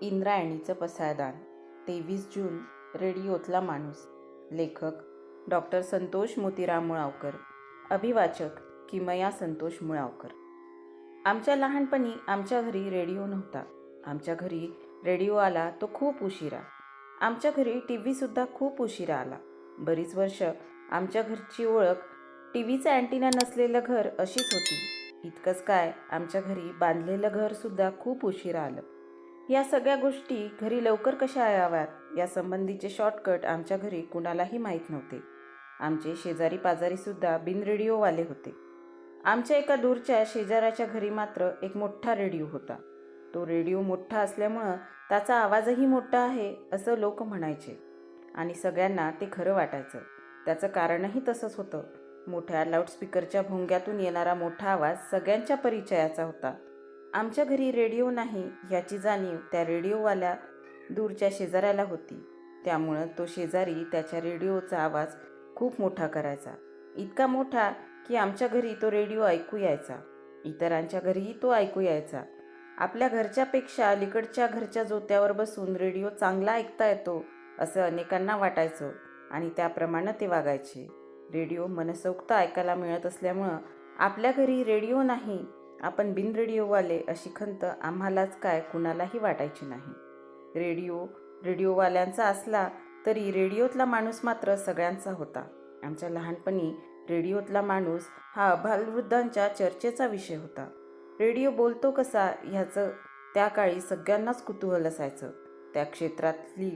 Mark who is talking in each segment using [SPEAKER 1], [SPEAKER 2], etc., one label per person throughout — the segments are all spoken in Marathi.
[SPEAKER 1] इंद्रायणीचं पसायदान. तेवीस जून रेडिओतला माणूस. लेखक डॉक्टर संतोष मोतीराम मुळावकर. अभिवाचक किमया संतोष मुळावकर. आमच्या लहानपणी आमच्या घरी रेडिओ नव्हता. आमच्या घरी रेडिओ आला तो खूप उशिरा. आमच्या घरी टी व्हीसुद्धा खूप उशिरा आला. बरीच वर्ष आमच्या घरची ओळख टी व्हीचं अँटिना नसलेलं घर अशीच होती. इतकंच काय आमच्या घरी बांधलेलं घरसुद्धा खूप उशिरा आलं. या सगळ्या गोष्टी घरी लवकर कशा याव्यात? या संबंधीचे शॉर्टकट आमच्या घरी कुणालाही माहीत नव्हते. आमचे शेजारी पाजारीसुद्धा बिन रेडिओवाले होते. आमच्या एका दूरच्या शेजाऱ्याच्या घरी मात्र एक मोठा रेडिओ होता. तो रेडिओ मोठा असल्यामुळं त्याचा आवाजही मोठा आहे असं लोक म्हणायचे. आणि सगळ्यांना ते खरं वाटायचं. त्याचं कारणही तसंच होतं. मोठ्या लाऊडस्पीकरच्या भोंग्यातून येणारा मोठा आवाज सगळ्यांच्या परिचयाचा होता. आमच्या घरी रेडिओ नाही याची जाणीव त्या रेडिओवाल्या दूरच्या शेजाऱ्याला होती. त्यामुळं तो शेजारी त्याच्या रेडिओचा आवाज खूप मोठा करायचा. इतका मोठा की आमच्या घरी तो रेडिओ ऐकू यायचा. इतरांच्या घरीही तो ऐकू यायचा. आपल्या घरच्यापेक्षा अलीकडच्या घरच्या जोत्यावर बसून रेडिओ चांगला ऐकता येतो असं अनेकांना वाटायचं आणि त्याप्रमाणे ते वागायचे. रेडिओ मनसोक्त ऐकायला मिळत असल्यामुळं आपल्या घरी रेडिओ नाही आपण बिन रेडिओवाले अशी खंत आम्हालाच काय कुणालाही वाटायची नाही. रेडिओ रेडिओवाल्यांचा असला तरी रेडिओतला माणूस मात्र सगळ्यांचा होता. आमच्या लहानपणी रेडिओतला माणूस हा अभालवृद्धांच्या चर्चेचा विषय होता. रेडिओ बोलतो कसा ह्याचं त्या काळी सगळ्यांनाच कुतूहल असायचं. त्या क्षेत्रातली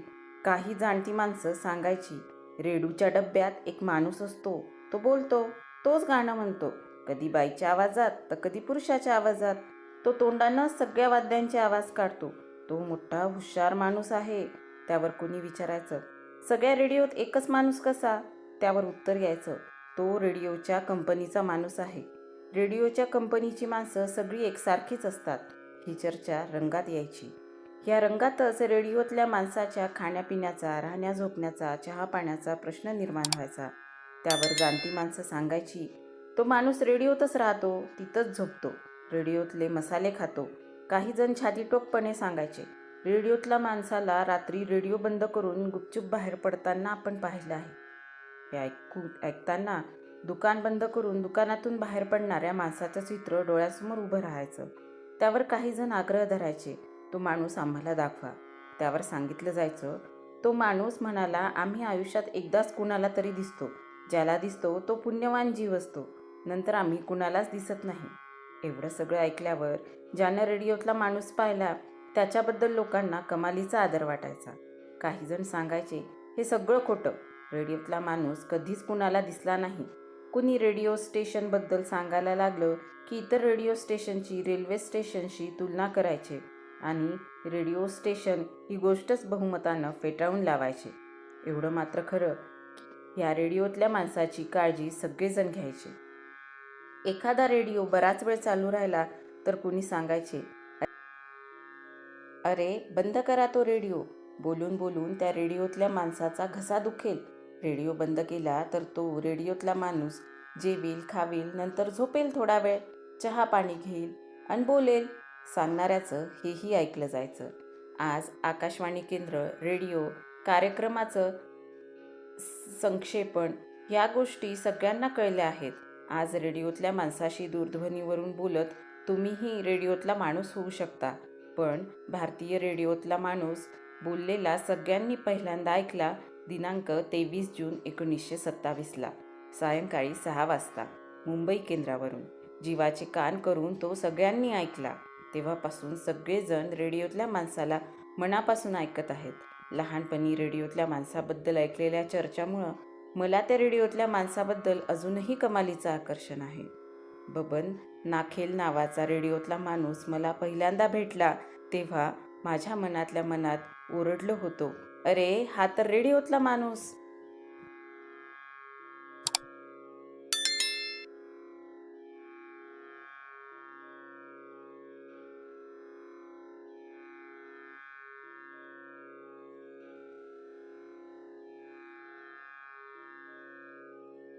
[SPEAKER 1] काही जाणती माणसं सांगायची रेडूच्या डब्यात एक माणूस असतो तो बोलतो तोच गाणं म्हणतो. कधी बाईच्या आवाजात तर कधी पुरुषाच्या आवाजात. तो तोंडानं सगळ्या वाद्यांचे आवाज काढतो. तो मोठा हुशार माणूस आहे. त्यावर कोणी विचारायचं? सगळ्या रेडिओत एकच माणूस कसा? त्यावर उत्तर यायचं. तो रेडिओच्या कंपनीचा माणूस आहे. रेडिओच्या कंपनीची माणसं सगळी एकसारखीच असतात. ही चर्चा रंगात यायची. या रंगातच रेडिओतल्या माणसाच्या खाण्यापिण्याचा राहण्या झोपण्याचा चहा पाण्याचा प्रश्न निर्माण व्हायचा. त्यावर जाणती माणसं सांगायची तो माणूस रेडिओतच राहतो तिथंच झोपतो. रेडिओतले मसाले खातो. काही जण छातीटोकपणे सांगायचे रेडिओतल्या माणसाला रात्री रेडिओ बंद करून गुपचूप बाहेर पडताना आपण पाहिलं आहे. हे ऐकू ऐकताना दुकान बंद करून दुकानातून बाहेर पडणाऱ्या माणसाचं चित्र डोळ्यासमोर उभं राहायचं. त्यावर काही जण आग्रह धरायचे तो माणूस आम्हाला दाखवा. त्यावर सांगितलं जायचं तो माणूस म्हणाला आम्ही आयुष्यात एकदाच कुणाला तरी दिसतो. ज्याला दिसतो तो पुण्यवान जीव असतो. नंतर आम्ही कुणालाच दिसत नाही. एवढं सगळं ऐकल्यावर ज्यानं रेडिओतला माणूस पाहिला त्याच्याबद्दल लोकांना कमालीचा आदर वाटायचा. काही जण सांगायचे हे सगळं खोटं. रेडिओतला माणूस कधीच कुणाला दिसला नाही. कुणी रेडिओ स्टेशनबद्दल सांगायला लागलं की इतर रेडिओ स्टेशनची रेल्वे स्टेशनशी तुलना करायचे आणि रेडिओ स्टेशन ही गोष्टच बहुमतानं फेटाळून लावायचे. एवढं मात्र खरं या रेडिओतल्या माणसाची काळजी सगळेजण घ्यायचे. एखादा रेडिओ बराच वेळ चालू राहिला तर कुणी सांगायचे? अरे बंद करा तो रेडिओ. बोलून बोलून त्या रेडिओतल्या माणसाचा घसा दुखेल. रेडिओ बंद केला तर तो रेडिओतला माणूस जेवील खावील नंतर झोपेल थोडा वेळ. चहा पाणी घेईल आणि बोलेल. सांगणाऱ्याचं हेही ऐकलं जायचं. आज आकाशवाणी केंद्र रेडिओ कार्यक्रमाचं संक्षेपण या गोष्टी सगळ्यांना कळल्या आहेत. आज रेडिओतल्या माणसाशी दूरध्वनीवरून बोलत तुम्हीही रेडिओतला माणूस होऊ शकता. पण भारतीय रेडिओतला माणूस बोललेला सगळ्यांनी पहिल्यांदा ऐकला दिनांक तेवीस जून एकोणीसशे सत्तावीसला सायंकाळी सहा वाजता मुंबई केंद्रावरून. जीवाचे कान करून तो सगळ्यांनी ऐकला. तेव्हापासून सगळेजण रेडिओतल्या माणसाला मनापासून ऐकत आहेत. लहानपणी रेडिओतल्या माणसाबद्दल ऐकलेल्या चर्चामुळं मला त्या रेडिओतल्या माणसाबद्दल अजूनही कमालीचं आकर्षण आहे. बबन नाखेल नावाचा रेडिओतला माणूस मला पहिल्यांदा भेटला तेव्हा माझ्या मनातल्या मनात ओरडलो होतो. अरे हा तर रेडिओतला माणूस.